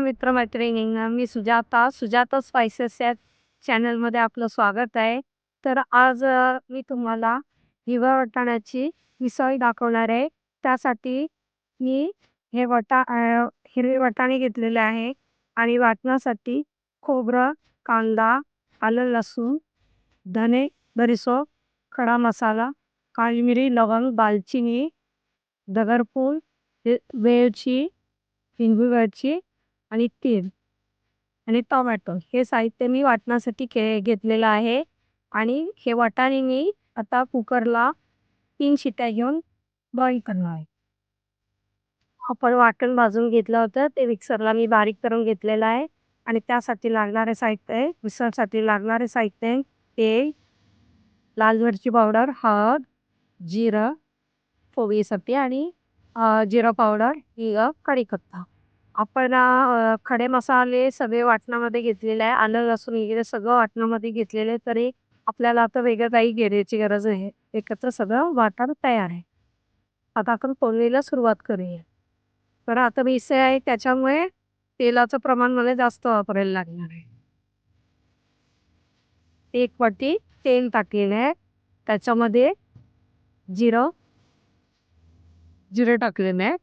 मित्रमैत्रिणींना मी सुजाता. सुजाता स्पायसेस या चॅनलमध्ये आपलं स्वागत आहे. तर आज अ, मी तुम्हाला हिरव्या वाटाण्याची मिसळ दाखवणार आहे. त्यासाठी मी हे वटा अ, हिरवे वाटाणे घेतलेले आहे आणि वाटण्यासाठी खोबरं कांदा आलं लसूण धने बरिसोप खडा मसाला काश्मिरी लवंग दालचिनी दगरफूल हे- वेलची हिरवी मिरची आणि तीळ आणि टोमॅटो हे साहित्य मी वाटण्यासाठी के घेतलेलं आहे. आणि हे वाटाणे मी आता कुकरला तीन शिट्या घेऊन बॉईल करणार आहे. आपण वाटण भाजून घेतलं होतं. ते मिक्सरला मी बारीक करून घेतलेलं आहे. आणि त्यासाठी लागणारे साहित्य आहे मिसळसाठी लागणारे साहित्य आहे तेल लाल मिरची पावडर हळद जिरं पोळीसाठी आणि जिरं पावडर हिंग कढीपत्ता. आपण अ, खडे मसाले सगळे वाटणामध्ये घेतलेले आहे. आलं लसूण वगैरे सगळं वाटणामध्ये घेतलेले आहे. तरी आपल्याला आता वेगळं काही घेण्याची गरज आहे एकत्र सगळं वाटण तयार आहे. आता आपण फोडणीला सुरुवात करूया. तर आता मिसळ आहे. त्याच्यामुळे तेलाचं प्रमाण मला जास्त वापरायला लागणार आहे. एक वाटी तेल टाकलेलं आहे. त्याच्यामध्ये जिरं जिरं टाकलेलं आहे.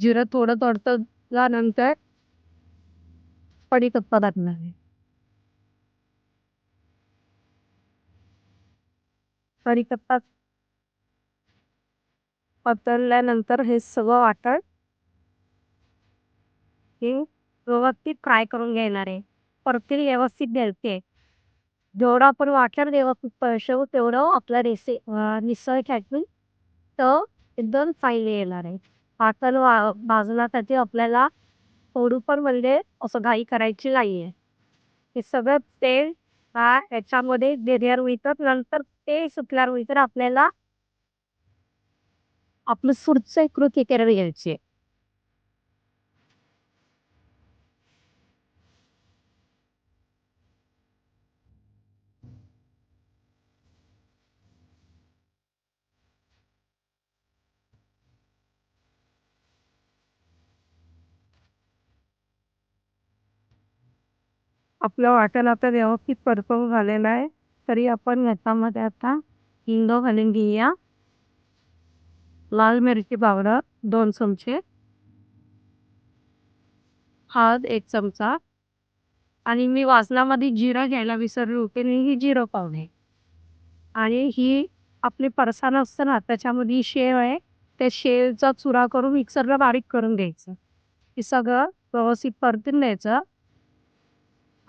जिरं थोडं तडतडल्यानंतर कढीपत्ता टाकणार आहे. कढीपत्ता परतल्यानंतर हे सगळं वाटण हे व्यवस्थित फ्राय करून घेणार आहे. परतील व्यवस्थित द्यायचे जेवढं आपण वाटण व्यवस्थित पळशवू तेवढं आपला रेसि मिसळ खायची तर एकदम चांगली येणार आहे. पातळ वा भाजण्यासाठी आपल्याला थोडं पण म्हणजे असं घाई करायची नाही आहे हे सगळं तेल हा याच्यामध्ये गेल्यावर होईतर नंतर ते सुटल्यावर मिळतं आपल्याला आपलं पुढचं कृती करायला घ्यायची आहे. आपलं वाटेल आता व्यवस्थित परतवून झालेलं आहे. तरी आपण ह्याच्यामध्ये आता हिंग घालून घेऊया. लाल मिरची पावडर दोन चमचे. हळद एक चमचा. आणि मी वासनामध्ये जिरं घ्यायला विसरले होते आणि ही जिरं पावणे आणि ही आपली परसान असतं ना त्याच्यामध्ये शेव आहे. त्या शेवचा चुरा करून मिक्सरला बारीक करून घ्यायचं. हे सगळं व्यवस्थित परतून द्यायचं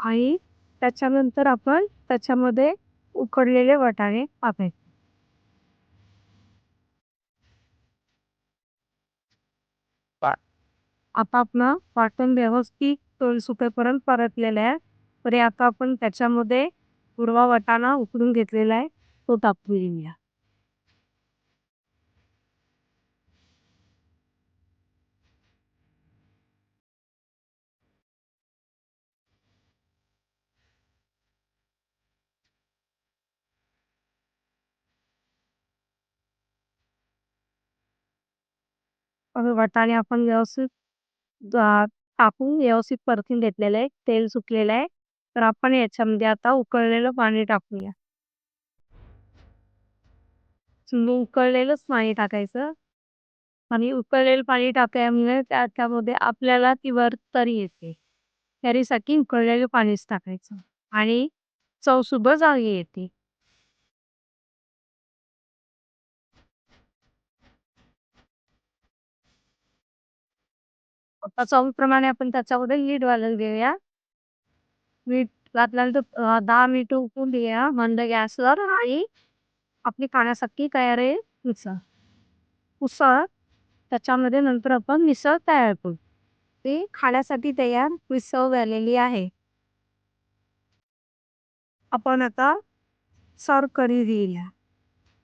आणि त्याच्यानंतर आपण त्याच्यामध्ये उकडलेले वाटाणे टाकायचे आता आपलं वाटण व्यवस्थित तोल सुटेपर्यंत परतलेलं आहे. तरी आता आपण त्याच्यामध्ये उडवा वाटाणा उकडून घेतलेला आहे. तो टाकून घेऊया. आणि वाटाणे आपण व्यवस्थित अ, टाकून व्यवस्थित परतून घेतलेलं आहे. तेल सुटलेलं आहे. तर आपण याच्यामध्ये आता उकळलेलं पाणी टाकूया. म्हणजे उकळलेलंच पाणी टाकायचं. आणि उकळलेलं पाणी टाकल्यामुळे त्याच्यामध्ये आपल्याला ती वर तरी येते. तरीसाठी उकळलेलं पाणीच टाकायचं. आणि चव सुद्धा चांगली येते. आता चवीप्रमाणे आपण त्याच्यामध्ये मीठ घालून देऊया मीठ घातल्यानंतर दहा मिनिटं उकळून देऊया मंद गॅसवर आणि आपली खाण्यासाठी तयार आहे मिसळ उसळ त्याच्यामध्ये नंतर आपण मिसळ तयार करू. ती खाण्यासाठी तयार मिसळ झालेली आहे. आपण आता सर्व करी देऊया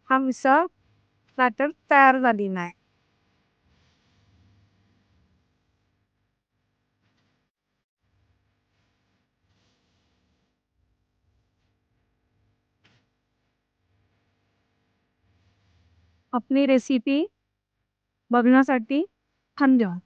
हा मिसळ नाटक तयार झाली नाही. आपली रेसिपी बघण्यासाठी धन्यवाद.